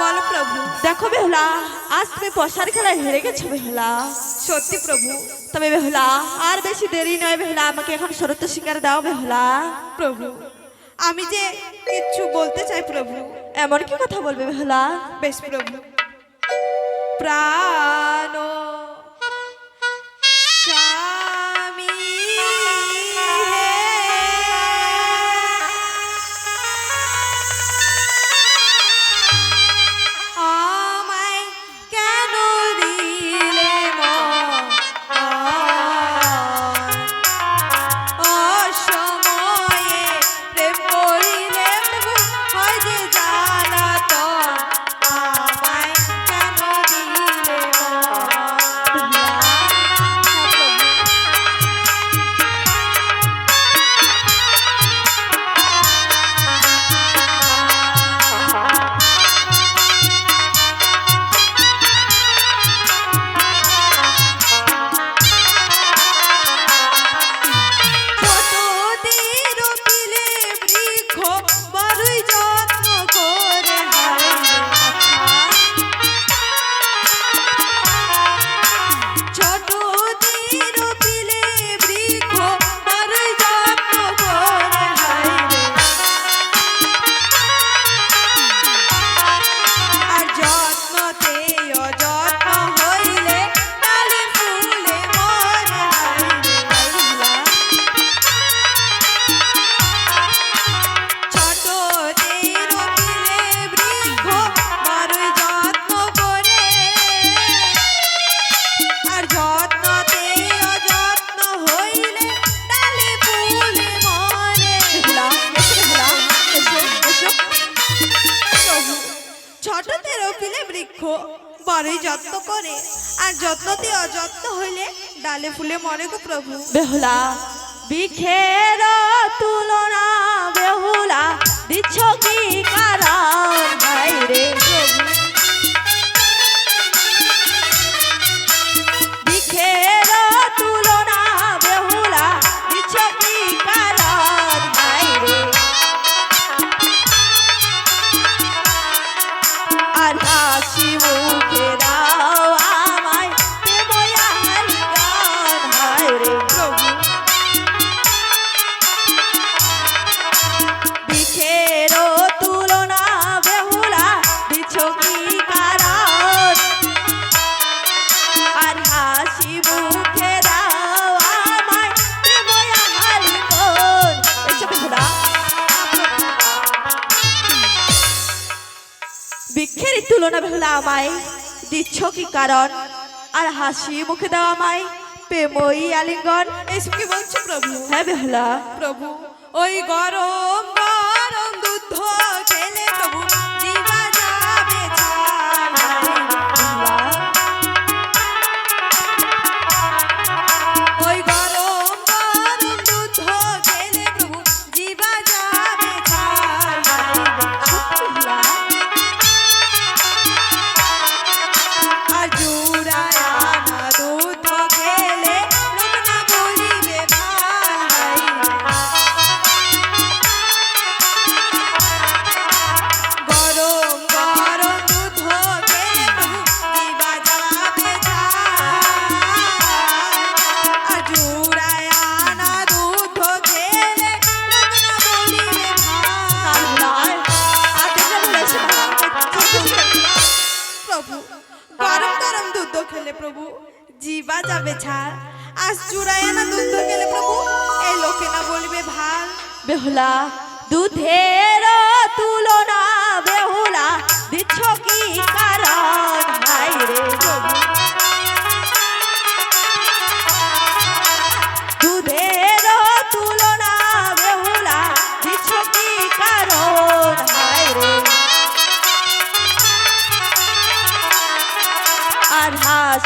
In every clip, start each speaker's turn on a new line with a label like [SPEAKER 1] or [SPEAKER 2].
[SPEAKER 1] বলো প্রভু।
[SPEAKER 2] দেখো বেহলা আজ তুমি পশার খেলায় হেরে গেছো বেহলা।
[SPEAKER 1] সত্যি প্রভু।
[SPEAKER 2] তবে বেহলা আর বেশি দেরি নয় বেহলা আমাকে এখন শরত শিকার দাও বেহলা।
[SPEAKER 1] প্রভু আমি যে কিচ্ছু বলতে চাই প্রভু
[SPEAKER 2] এমন কি কথা বলবে বেহলা?
[SPEAKER 1] বেশ প্রভু। প্রাণ ঘরেই যত্ন করে। আর যত্নতে অযত্ন হইলে ডালে ফুলে মরে গো প্রভু।
[SPEAKER 2] বেহুলা, বিখের তুলনা বেহুলা, দিচ্ছ কি কারণ? ভাই রে
[SPEAKER 1] প্রভু।
[SPEAKER 2] তুলনা ভেলা আমায় দিচ্ছ কি কারণ? আর হাসি মুখে দাও আমায় প্রেমই আলিঙ্গন।
[SPEAKER 1] এইসব কি বলছো প্রভু?
[SPEAKER 2] হ্যাঁ ভেলা
[SPEAKER 1] প্রভু ওই গরম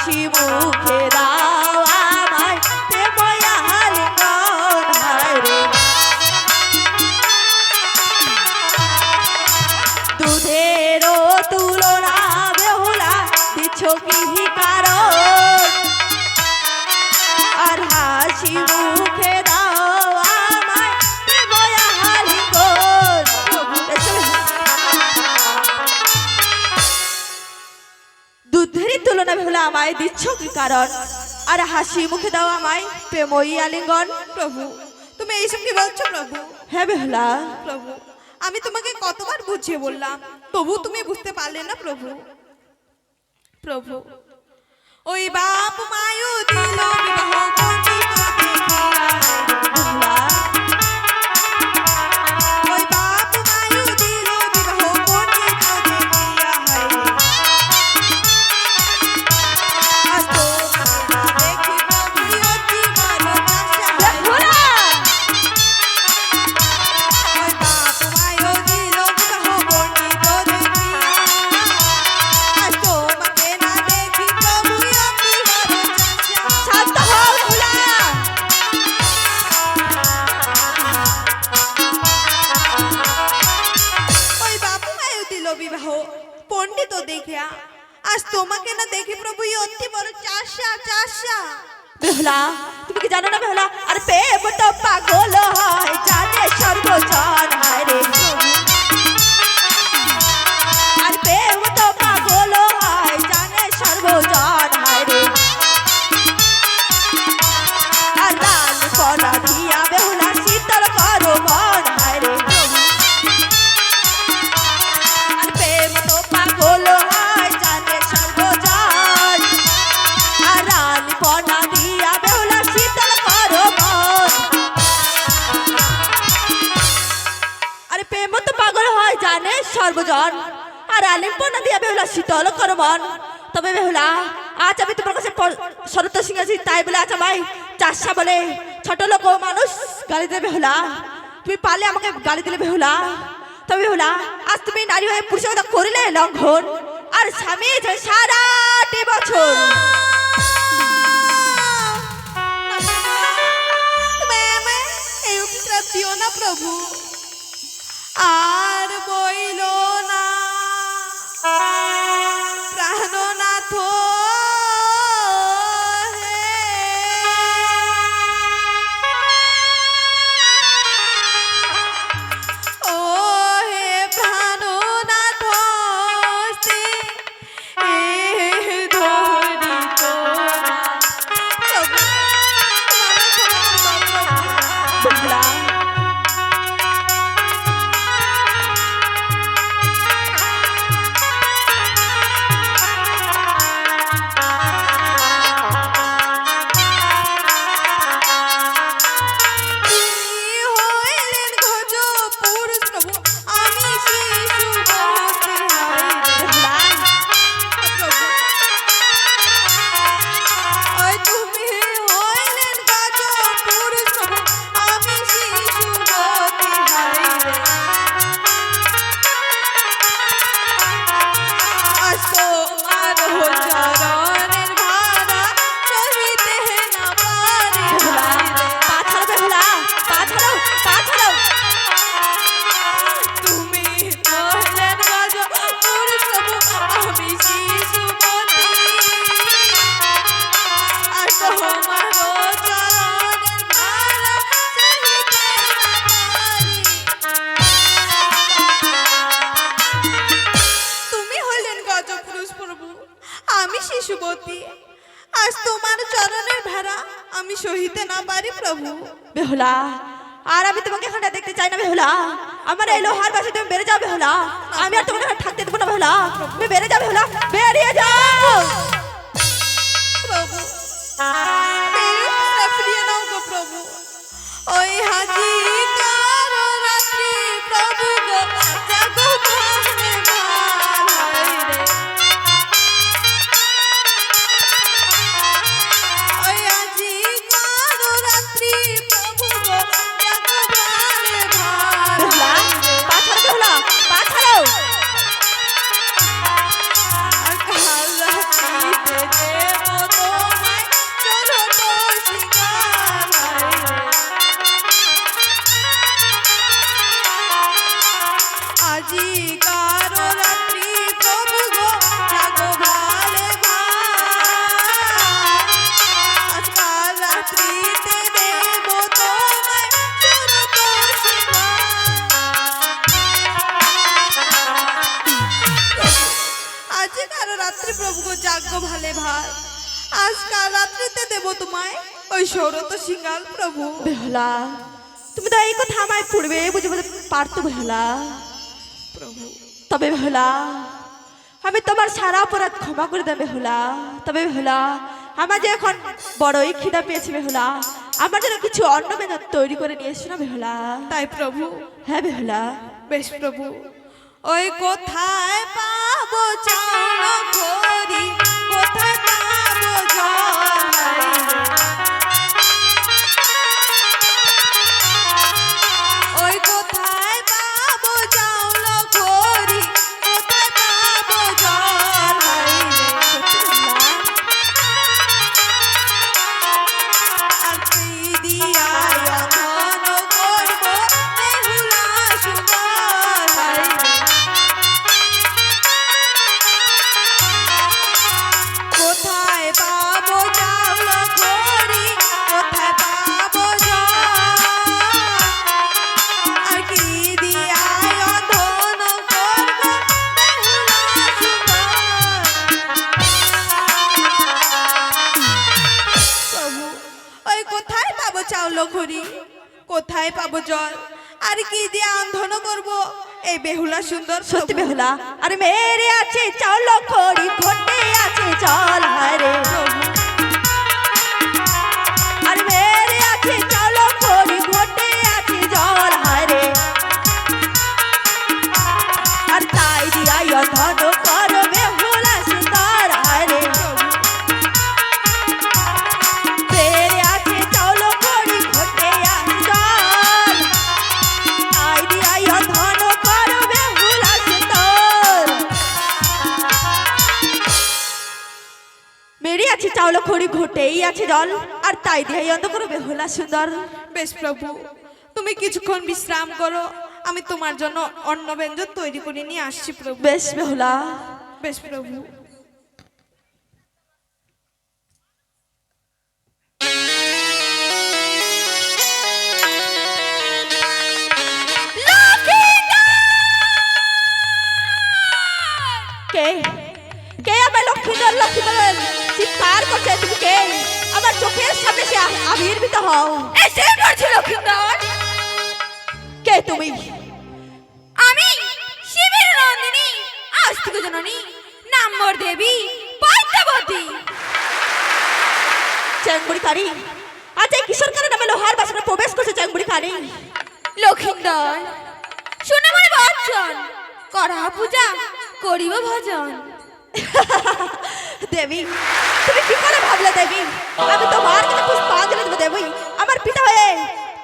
[SPEAKER 2] হাসি মুখে রা আমায় দিচ্ছ কি কারণ? আর হাসি মুখে দাও আমায় প্রেময়ী আলিঙ্গন,
[SPEAKER 1] প্রভু। তুমি এইসব কি বলছো, প্রভু।
[SPEAKER 2] হ্যাঁ বেহুলা,
[SPEAKER 1] প্রভু। আমি তোমাকে কতবার বুঝিয়ে বললাম, তবু তুমি বুঝতে পারলে না, প্রভু। প্রভু। ওই বাপ মায়ু দিল বিবাহ প্রভু অতি বড় চাষা চাষা।
[SPEAKER 2] বেহুলা, তুমি কি জানো না বেহলা? আর প্রেম তো পাগল হয়, জানে সর্বজন হায় রে আর আলিম পনা দিয়া বেহুলা শীতল করো মন তবে বেহুলা, আজ আমি তোমার কাছে শরৎ সিং আছি, তাই বলে আজ আমায় চাষা বলে ছোট লোক মানুষ গালি দেবে বেহুলা। তুমি পারলে আমাকে গালি দিলে বেহুলা। তবে বেহুলা, আজ তুমি নারী হয়ে পুরুষের কথা করিলে লঙ্ঘন, আর স্বামী সারাটি বছর।
[SPEAKER 1] দিও না প্রভু। আর বইল প্রাণনাথ আমি শিশুবতী। আজ তোমার চরণের ভাড়া আমি সহিতে না পারি প্রভু।
[SPEAKER 2] বেহুলা আর আমি তোমাকে এখানে দেখতে চাই না বেহুলা। আমার এই লোহার পাশে তুমি বেড়ে যাও বেহুলা। আমি আর তোমাকে থাকতে দেবো না বেহুলা। তুমি বেড়ে যাও বেহুলা। বেরিয়ে যাও!
[SPEAKER 1] প্রভু ফিরিয়ে নাও গো প্রভু। ওই হাজি তোমায় ওই সৌরত সিঙ্গাল প্রভু।
[SPEAKER 2] বেহলা তুমি তো এই কথা আমায় পূর্বে বুঝে বুঝে পারতো বেহলা।
[SPEAKER 1] প্রভু।
[SPEAKER 2] তবে বেহলা আমি তোমার সারা অপরাধ ক্ষমা করে দেবে বেহুলা। তবে বেহুলা আমার যে এখন বড়ই খিদা পেয়েছে বেহুলা আমার জন্য কিছু অন্ন বেদন তৈরি করে নিয়ে এসো না বেহুলা।
[SPEAKER 1] তাই প্রভু।
[SPEAKER 2] হ্যাঁ বেহুলা।
[SPEAKER 1] বেশ প্রভু। ওই কোথায় পাবো চলো ঘড়ি? কোথায় পাবো ওই কোথায় পাবো চাউল খড়ি কোথায় পাবো জল? আর কি দিয়ে আন্ধন করব? এই বেহুলা সুন্দর
[SPEAKER 2] সত্যি বেহুলা, আরে মেরে আছে চাউল খড়ি ঘটে আছে জল হারে আরে মেরে আছে চাউল খড়ি ঘটেই আছে জল আর তাই দিয়ে অন্ধ করবে হোলা সুন্দর।
[SPEAKER 1] বেশ প্রভু তুমি কিছুক্ষণ বিশ্রাম করো আমি তোমার জন্য অন্ন ব্যঞ্জন তৈরি করে নিয়ে আসছি প্রভু।
[SPEAKER 2] বেশ বেহুলা।
[SPEAKER 1] বেশ প্রভু।
[SPEAKER 2] কে? কে আমার লক্ষ্মীধর লক্ষ্মীধর চিৎকার করছে তুমি কে আমার চোখের সামনে সে আবির্ভূত হও।
[SPEAKER 3] এসে পড়ছে লক্ষিন্দর
[SPEAKER 2] কে তুমি?
[SPEAKER 3] আমি শিবের নন্দিনী আস্তিক জননী নাম্বর দেবী পদ্মাবতী।
[SPEAKER 2] চ্যাংবুড়ি কারি আজ এই কিশোর কারণে নামে লোহার বাসনে প্রবেশ করছে চ্যাংবুড়ি কারি
[SPEAKER 3] লক্ষিন্দর শুনে মনে বচ্চন করা পূজা করিব ভজন।
[SPEAKER 2] দেবী তুমি কি করে ভাবলে দেবী? আমি তোমার কাছে পুষ্পাঞ্জলি দেবো দেবী। আমার পিতা হয়ে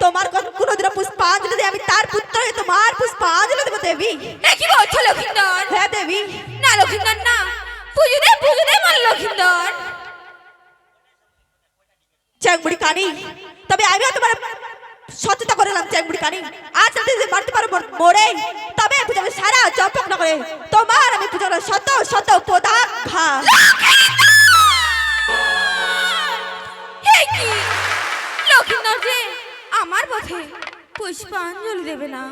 [SPEAKER 2] তোমার কোনোদিনও পুষ্পাঞ্জলি দিয়ে আমি তার পুত্র হয়ে তোমার পুষ্পাঞ্জলি দেবো দেবী।
[SPEAKER 3] কি বলছো লক্ষিন্দর?
[SPEAKER 2] হ্যাঁ দেবী।
[SPEAKER 3] না লক্ষিন্দর না। পুজো দে পুজো দে মানে লক্ষিন্দর।
[SPEAKER 2] চ্যাংবুড়ি কানি তবে আমিও তোমার সচেতন করলাম চ্যাংবুড়ি কানি। আজ রাতে যদি মারতে পারো মোরে, তবে পুজো আমি সারা জপক না করে তোমার আমি পুজো শত শত পদাঘা।
[SPEAKER 3] লক্ষিন্দর যে আমার পথে পুষ্পাঞ্জলি দেবে না।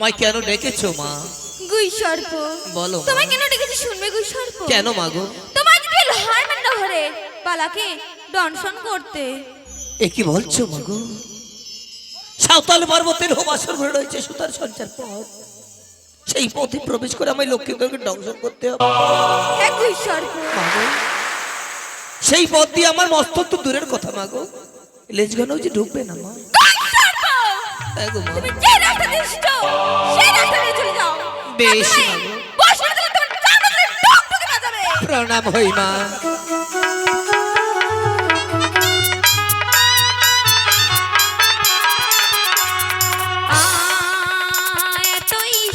[SPEAKER 4] আমায় কেন ডেকেছো মা?
[SPEAKER 3] গুই সর্প
[SPEAKER 4] বলো।
[SPEAKER 3] তোমায় কেন ডেকেছি শুনবে গুই সর্প
[SPEAKER 4] কেন মা গো?
[SPEAKER 3] তোমার যদি লোহার মান্ড ঘরে। বালাকে দংশন করতে।
[SPEAKER 4] এ কি বলছো মা গো? সাঁওতাল পর্বতের হোমাসর ঘরে রয়েছে সুতার সঞ্চার পথ। সেই পথে প্রবেশ করে আমায় লক্ষ্মীদেরকে দংশন করতে হবে।
[SPEAKER 3] হ্যাঁ গুই সর্প
[SPEAKER 4] মা গো সেই পথ দিয়ে আমার মস্তক তো দূরের কথা মা গো। লেজগানো যে ঢুকবে না মা।
[SPEAKER 3] তুমি যে রাস্তা দিয়ে এসেছ সেই রাস্তা দিয়ে চলে যাও।
[SPEAKER 4] বেশ,
[SPEAKER 3] বসে গেলে তোমার চার বছরের বাজাবে।
[SPEAKER 4] প্রণাম হই মা।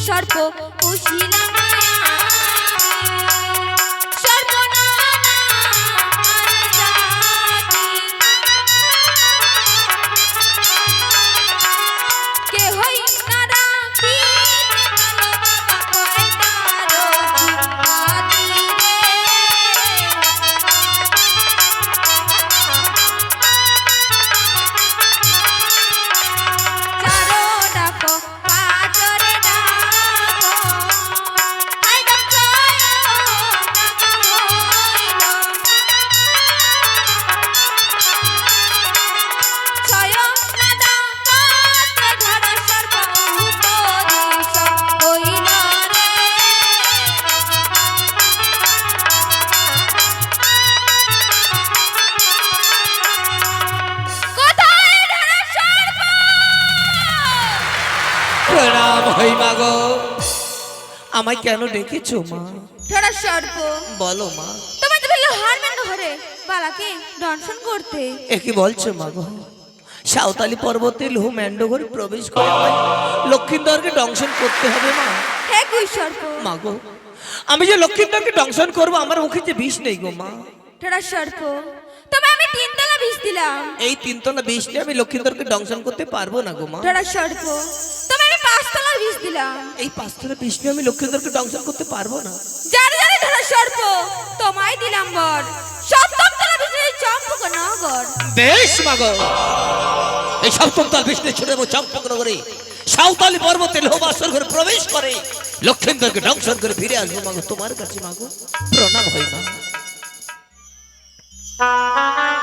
[SPEAKER 3] সর্প পুষিলাম
[SPEAKER 4] আমায় কেন ডেকেছো মা?
[SPEAKER 3] ধরা সর্প
[SPEAKER 4] বলো মা।
[SPEAKER 3] তোমায় তো বলল হার মান্য ঘরে। বালাকে দর্শন করতে।
[SPEAKER 4] এ কি বলছো মা গো? সাঁওতালি পর্বতে লোহ ম্যান্ডঘরে প্রবেশ করে আমায় লক্ষ্মীন্দরকে দংশন করতে হবে মা?
[SPEAKER 3] হে গুই সর্প
[SPEAKER 4] মা গো আমি যে লক্ষ্মীন্দরকে দংশন করব আমার মুখে যে বিষ নেই গো মা।
[SPEAKER 3] ধরা সর্প তোমায় আমি তিনতলা বিষ দিলাম।
[SPEAKER 4] এই তিনতলা বিষ নিয়ে আমি লক্ষ্মীন্দরকে দংশন করতে পারব না গো মা।
[SPEAKER 3] ধরা সর্প। তোমায় আমি পাঁচতলা বিষ দিলাম।
[SPEAKER 4] এই পাঁচতলা বিষ নিয়ে আমি লক্ষ্মীন্দরকে দংশন করতে পারব না।
[SPEAKER 3] যারে যারে ধরা সর্প। তোমায় দিলাম বর। সপ্তম তলা বিষ এই চম্পক নগর।
[SPEAKER 4] বেশ মাগো এই সপ্তম তাল বিষ্ণু ছুটে যাব চম্পক নগরে। সাঁওতালি পর্বতে লোহবাসর ঘরে প্রবেশ করে। লক্ষ্মীন্দরকে দংশন করে ফিরে আসব মাগো তোমার কাছে মাগো প্রণাম হই মা।
[SPEAKER 5] Música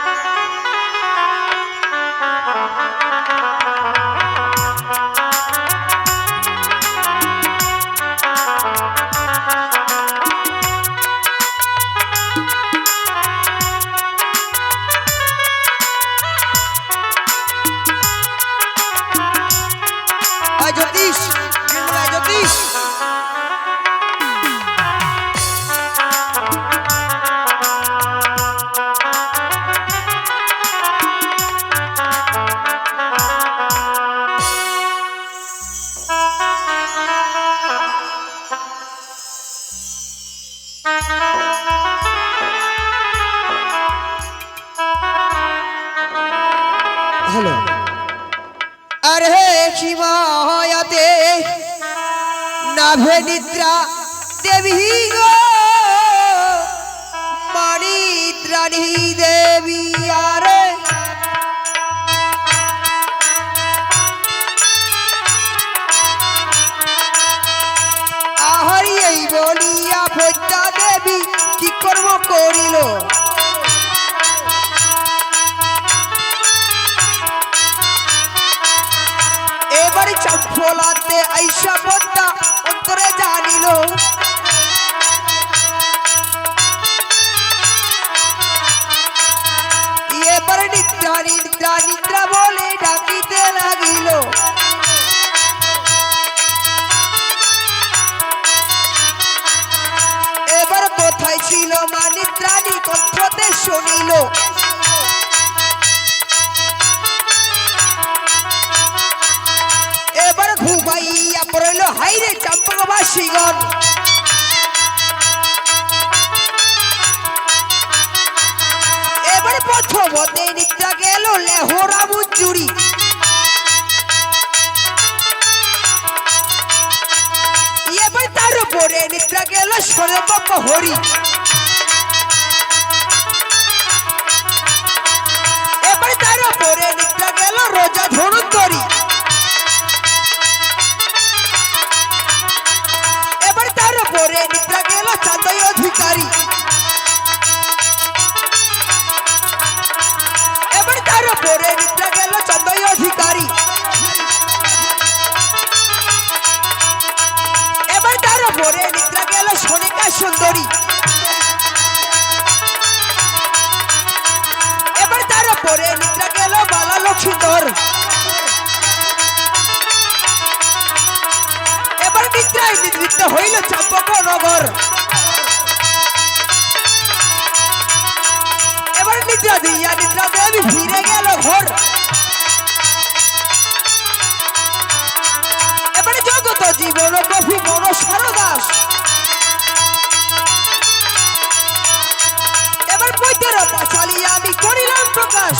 [SPEAKER 5] চম্পলাতে আইসা বদ্দা অন্তরে জানিল। এবারে নিদ্রা নিদ্রা নিদ্রা ছিল মা? কণ্ঠতে শুনিল। হাইরে চাম্পকবাসীগণ এবার প্রথমতে নিদ্রা গেল লেহরা বুজুরি এবার তার উপরে নিদ্রা গেল সর্বক হরি এবার তার উপরে নিদ্রা গেল রোজা ধনুন্তরী ফিরতে হইল চাম্পক নগর। এবার নিদ্রা দিয়া নিদ্রা দেবী ফিরে গেল ঘর। এবারে জগত জীবন কফি মন, সরদাস। এবার বৈদ্যের পাঁচালি আমি করিলাম প্রকাশ।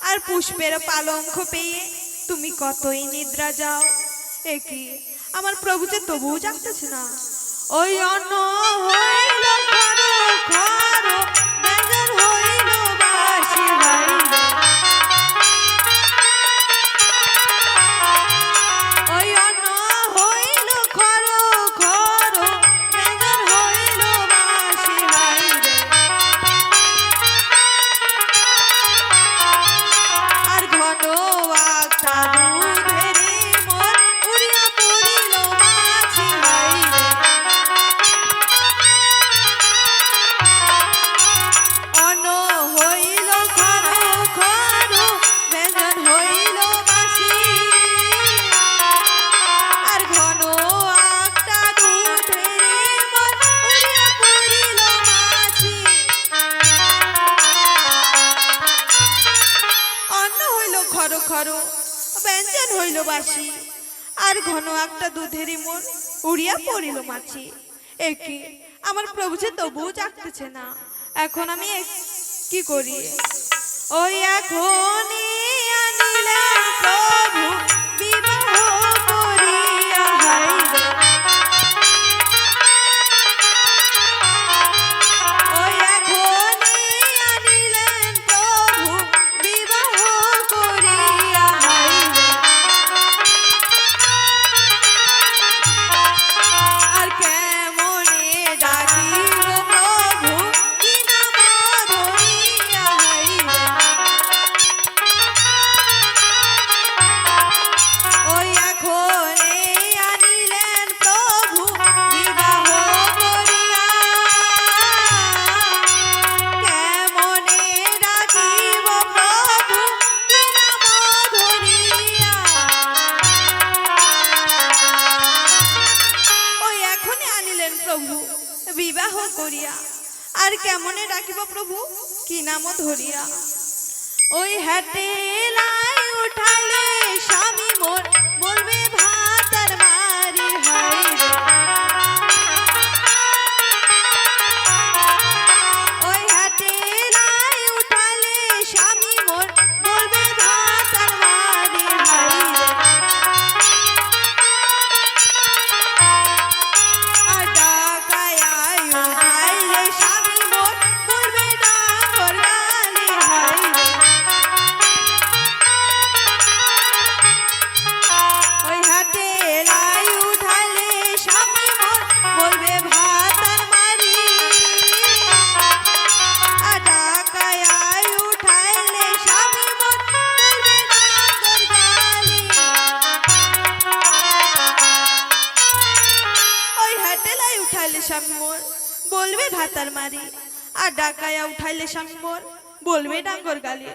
[SPEAKER 1] আর পুষ্পের পালঙ্ক পেয়ে তুমি কতই নিদ্রা যাও। একই আমার প্রভু যে তবুও জানতেছে না। ওই অন্য হইল হইল বাসি আর ঘন একটা দুধেরই মন উড়িয়া পড়িল মাছি। একে, আমার প্রভু যে তবুও জাগতেছে না। এখন আমি কি করি? ওই এখনই আনিলাম প্রভু। ডাকায়া উঠাইলে স্বামী মোর, বলবে ডাঙ্গর গালি।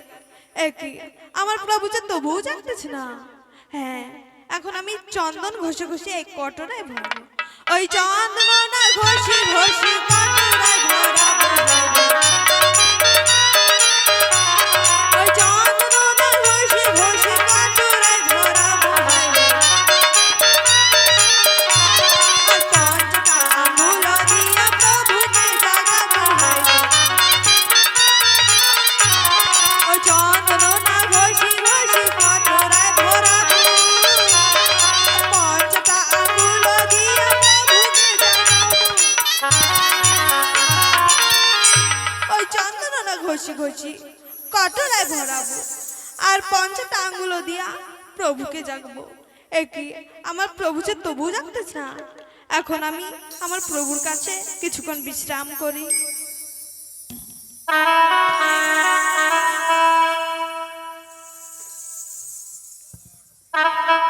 [SPEAKER 1] একই আমার প্রভু যে তবুও জানতেছে না? হ্যাঁ এখন আমি চন্দন ঘষে ঘষে এক কটরায় ভরবো। ওই চন্দন ঘষে ঘষি কটরায় ভরাবো প্রভুকে জাগবো একই আমার প্রভু যে তবু জানতে না এখন আমি আমার প্রভুর কাছে কিছুক্ষণ বিশ্রাম করি Thank you.